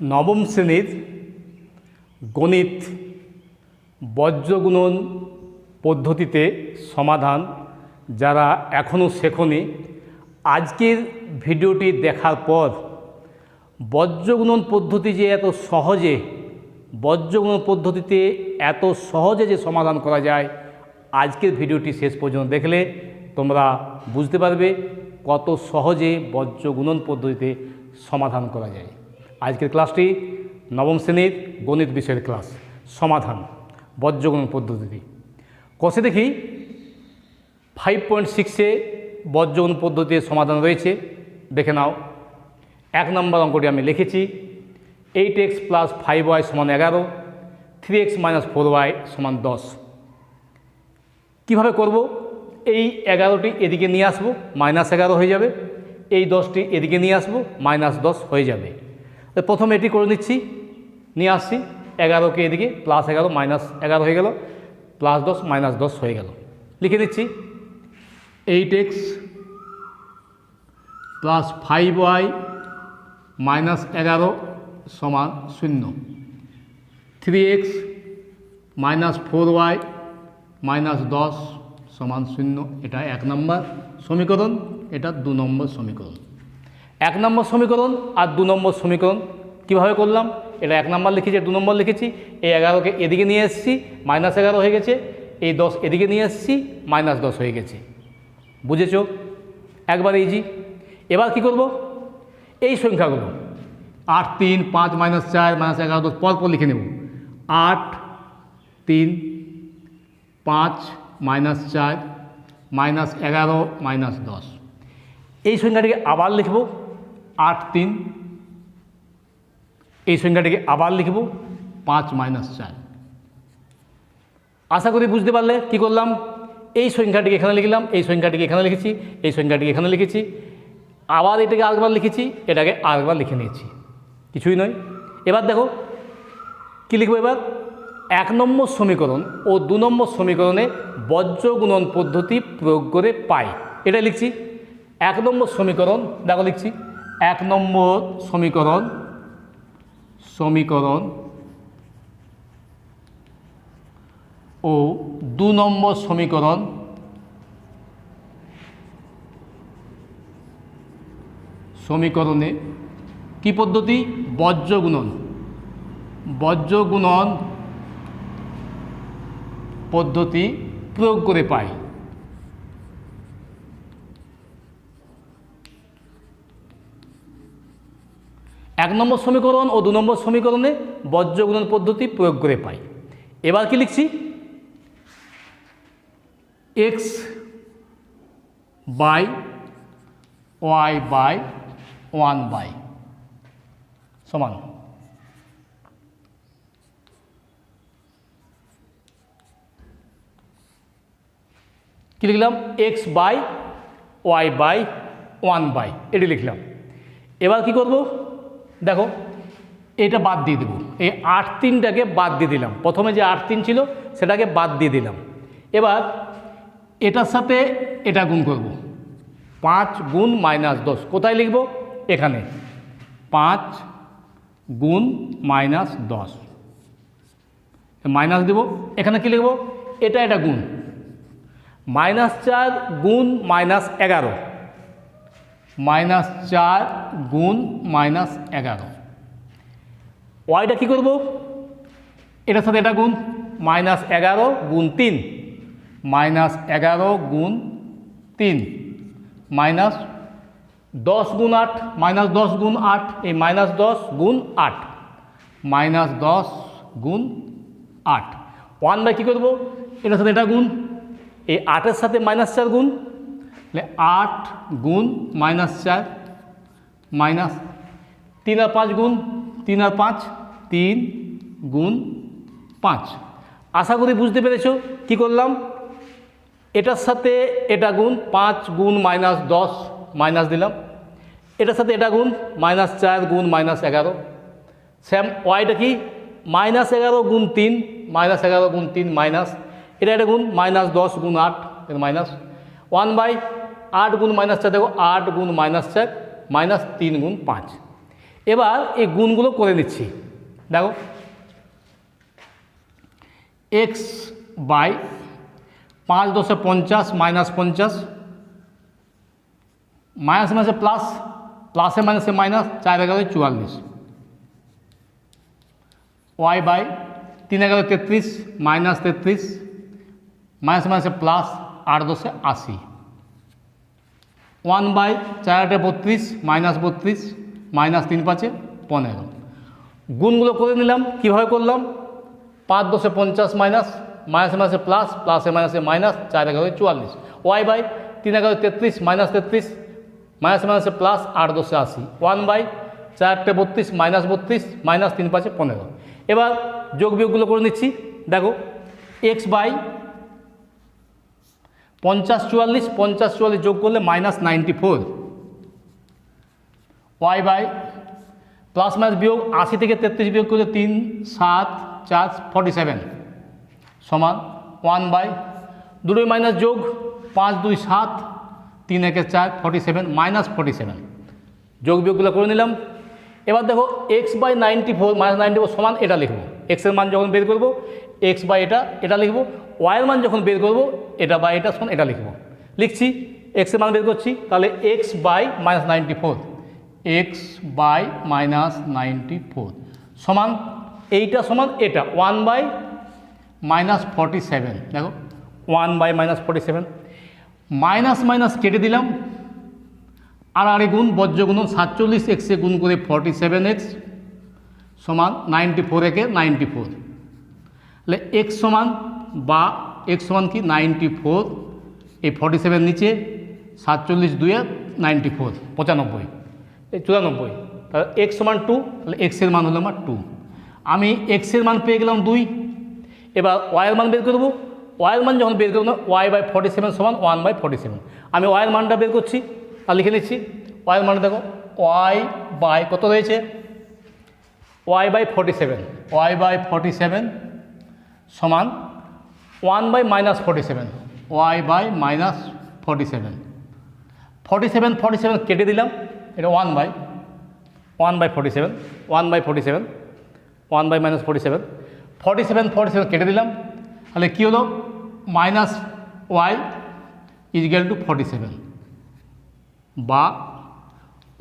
নবম শ্রেণির গণিত বজ্রগুণন পদ্ধতিতে সমাধান যারা এখনও শেখনি, আজকের ভিডিওটি দেখার পর বজ্রগুণন পদ্ধতি যে এত সহজে, বজ্রগুণন পদ্ধতিতে এত সহজে যে সমাধান করা যায়, আজকের ভিডিওটি শেষ পর্যন্ত দেখলে তোমরা বুঝতে পারবে কত সহজে বজ্রগুণন পদ্ধতিতে সমাধান করা যায়। আজকের ক্লাসটি নবম শ্রেণির গণিত বিষয়ের ক্লাস। সমাধান বজ্রগুণন পদ্ধতিতে কষে দেখি ফাইভ পয়েন্ট সিক্সে বজ্রগুণ পদ্ধতির সমাধান রয়েছে। দেখে নাও, এক নম্বর অঙ্কটি আমি লিখেছি। Eight x plus five y সমান এগারো three x minus four y সমান দশ। কীভাবে করব? এই এগারোটি এদিকে নিয়ে আসব মাইনাস এগারো হয়ে যাবে। এই দশটি এদিকে নিয়ে আসব মাইনাস দশ হয়ে যাবে। প্রথমে এটি করে নিচ্ছি। নিয়ে আসছি। এগারোকে এদিকে প্লাস এগারো মাইনাস এগারো হয়ে গেল। প্লাস দশ মাইনাস দশ হয়ে গেল। লিখে দিচ্ছি eight x plus five y minus এগারো সমান শূন্য। Three x minus four y minus দশ সমান শূন্য। এটা এক নম্বর সমীকরণ, এটা দু নম্বর সমীকরণ। এক নম্বর সমীকরণ আর দু নম্বর সমীকরণ। কীভাবে করলাম? এটা এক নম্বর লিখেছি দু নম্বর লিখেছি। এই এগারোকে এদিকে নিয়ে এসেছি, মাইনাস এগারো হয়ে গেছে। এই দশ এদিকে নিয়ে এসেছি, মাইনাস দশ হয়ে গেছে। বুঝেছ? একবার ইজি এবার কি করব? এই সংখ্যাগুলো, আট, তিন, পাঁচ, মাইনাস চার, মাইনাস এগারো, দশ পর পর লিখে নেব। আট, তিন, পাঁচ, মাইনাস চার, মাইনাস এগারো, মাইনাস দশ। এই সংখ্যাটিকে আবার লিখব। আট তিন। এই সংখ্যাটিকে আবার লিখব পাঁচ মাইনাস চার। আশা করি বুঝতে পারলে কি করলাম? এই সংখ্যাটিকে এখানে লিখলাম, এই সংখ্যাটিকে এখানে লিখেছি, এই সংখ্যাটিকে এখানে লিখেছি। আবার এটাকে আরেকবার লিখেছি, এটাকে আরেকবার লিখে নিয়েছি। কিছুই নয়। এবার দেখো, কী লিখব এবার? এক নম্বর সমীকরণ ও দু নম্বর সমীকরণে বজ্রগুণন পদ্ধতি প্রয়োগ করে পাই। এটা লিখছি। এক নম্বর সমীকরণ, দেখো লিখছি। এক নম্বর সমীকরণ সমীকরণ ও দু নম্বর সমীকরণ সমীকরণে কি পদ্ধতি? বজ্রগুণন বজ্রগুণন পদ্ধতি প্রয়োগ করে পাই। এক নম্বর সমীকরণ ও দু নম্বর সমীকরণে বজ্রগুণন পদ্ধতি প্রয়োগ করে পাই। এবার কি লিখছি? X by y by one by সমান। কী লিখলাম? X by y by one by, এটি লিখলাম। এবার কি করব? দেখো, এটা বাদ দিয়ে দেবো। এই আট তিনটাকে বাদ দিয়ে দিলাম। প্রথমে যে আট তিন ছিল, সেটাকে বাদ দিয়ে দিলাম। এবার এটার সাথে এটা গুণ করব। পাঁচ গুণ মাইনাস দশ। কোথায় লিখব? এখানে। পাঁচ গুণ মাইনাস দশ। মাইনাস দেব। এখানে কি লিখব? এটা এটা গুণ। মাইনাস চার গুণ মাইনাস এগারো। মাইনাস চার গুণ মাইনাস এগারো। ওয়াইটা কী করব? এটার সাথে এটা গুণ মাইনাস এগারো গুণ তিন। মাইনাস এগারো গুণ তিন। মাইনাস দশ গুণ আট মাইনাস দশ গুণ আট এই মাইনাস দশ গুণ আট। মাইনাস দশ গুণ আট। ওয়ান বাই কী করব? এটার সাথে এটা গুণ এই আটের সাথে মাইনাস চার গুণ তাহলে আট গুণ মাইনাস চার মাইনাস তিন আর পাঁচ গুণ, তিন আর পাঁচ, তিন গুণ পাঁচ। আশা করি বুঝতে পেরেছ কি করলাম? এটার সাথে এটা গুণ পাঁচ গুণ মাইনাস দশ মাইনাস দিলাম। এটার সাথে এটা গুণ মাইনাস চার গুণ মাইনাস এগারো। স্যাম ওয়াইটা কি? মাইনাস এগারো গুণ তিন মাইনাস এগারো গুণ তিন মাইনাস এটা এটা গুণ মাইনাস দশ গুণ আট মাইনাস ওয়ান বাই আট গুণ মাইনাস চার, দেখো আট গুণ মাইনাস চার, মাইনাস তিন গুণ পাঁচ। এবার এই গুণগুলো করে নিচ্ছি। দেখো এক্স বাই পাঁচ দশে পঞ্চাশ মাইনাস পঞ্চাশ, মাইনাসে মাইনাসে প্লাস, প্লাসে মাইনাসে মাইনাস, চার এগারো চুয়াল্লিশ। ওয়াই বাই তিন এগারো তেত্রিশ, মাইনাস তেত্রিশ, মাইনাস মাইনাসে প্লাস আট দশে আশি। ওয়ান বাই চার আটে বত্রিশ, মাইনাস বত্রিশ, মাইনাস তিন পাঁচে পনেরো। গুণগুলো করে নিলাম, কীভাবে করলাম? পাঁচ দশে পঞ্চাশ মাইনাস, মাইনাসে মাইনাসে প্লাস, প্লাসে মাইনাসে মাইনাস, চার এগারো চুয়াল্লিশ। ওয়াই বাই তিন এগারো তেত্রিশ, মাইনাস তেত্রিশ, মাইনাসে মাইনাসে প্লাস আট দশে আশি। ওয়ান বাই চারটে বত্রিশ, মাইনাস বত্রিশ, মাইনাস তিন পাঁচে পনেরো। এবার যোগ বিয়োগগুলো করে নিচ্ছি। দেখো, এক্স বাই পঞ্চাশ চুয়াল্লিশ পঞ্চাশ চুয়াল্লিশ যোগ করলে minus ninety four y by plus minus বিয়োগ আশি থেকে তেত্রিশ বিয়োগ করলে তিন, সাত, চার ফর্টি সেভেন সমান ওয়ান বাই দুটোই মাইনাস যোগ পাঁচ, দুই, সাত, তিন, একে চার forty seven minus forty seven যোগ বিয়োগগুলো করে নিলাম। এবার দেখো x by ninety four minus ninety four সমান এটা লিখব। এক্সের মান যখন বের করব এক্স বাই এটা এটা লিখব। ওয়াইয়ের মান যখন বের করব, এটা বাই এটা সমান এটা লিখব। লিখছি এক্সের মান বের করছি, তাহলে x by minus ninety four x by minus ninety four সমান এইটা সমান এটা one by minus forty seven দেখো one by minus forty seven minus minus কেটে দিলাম। আর আরে গুণ, বজ্র গুণ সাতচল্লিশ এক্সে গুণ করে ফর্টি সেভেন এক্স সমান নাইনটি ফোর একে নাইনটি ফোর তাহলে এক্স সমান বা এক্স সমান কি? নাইনটি ফোর এই ফর্টি সেভেন নিচে, সাতচল্লিশ দুয়ে নাইনটি ফোর পঁচানব্বই। এই চুরানব্বই। তাহলে এক্স সমান টু তাহলে এক্সের মান হলো আমার টু আমি এক্সের মান পেয়ে গেলাম দুই। এবার ওয়াইয়ের মান বের করব ওয়াইয়ের মান যখন বের করব না ওয়াই বাই ফর্টি সেভেন সমান ওয়ান বাই ফর্টি সেভেন আমি ওয়াইয়ের মানটা বের করছি আর লিখে নিচ্ছি ওয়াইয়ের মানটা দেখো ওয়াই বাই কত রয়েছে? Y by forty seven y by forty seven সমান one by minus forty seven. Y by minus forty seven. Forty seven forty seven কেটে দিলাম, এটা one by one by forty seven, one by forty seven, one by minus forty seven. Forty seven forty seven কেটে দিলাম, তাহলে কী হলো? Minus y is equal to forty seven বা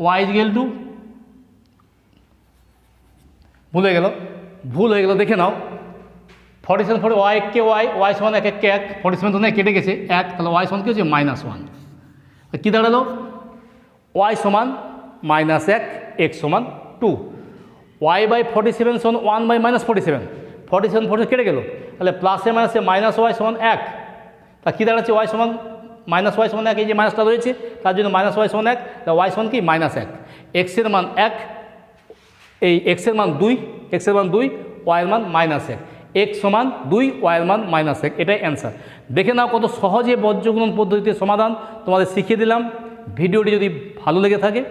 y is equal to, ভুল হয়ে গেল, ভুল হয়ে গেল, দেখে নাও। ফর্টি সেভেন ফর্টি ওয়াই কে ওয়াই ওয়াই সমান এক এক এক ফর্টি সেভেন তো কেটে গেছে এক, তাহলে ওয়াই সমান কী হচ্ছে? Minus one. কী দাঁড়াল? ওয়াই সমান মাইনাস এক এক্স সমান two. Y by forty seven সমান one by minus forty seven. Forty seven, forty কেটে গেল। তাহলে প্লাসে মাইনাসে মাইনাস ওয়াই সমান এক। তা কী দাঁড়াচ্ছে? ওয়াই সমান মাইনাস ওয়াই সমান এক, এই যে মাইনাসটা রয়েছে, তার জন্য মাইনাস ওয়াই সমান এক, তা ওয়াই সমান কি? মাইনাস এক। এক্সের মান এক, এই এক্সের মান দুই এক্সের মান দুই ওয়াইয়ের মান মাইনাস এক। এক্স সমান দুই ওয়াইয়ের মান মাইনাস এক, এটাই অ্যান্সার দেখে নাও কত সহজে বজ্রগুণন পদ্ধতিতে সমাধান তোমাদের শিখিয়ে দিলাম। ভিডিওটি যদি ভালো লেগে থাকে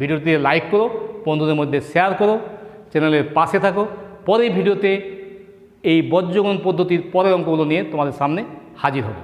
ভিডিওটি লাইক করো, বন্ধুদের মধ্যে শেয়ার করো চ্যানেলের পাশে থাকো। পরের ভিডিওতে এই বজ্রগুণন পদ্ধতির পরের অঙ্কগুলো নিয়ে তোমাদের সামনে হাজির হব।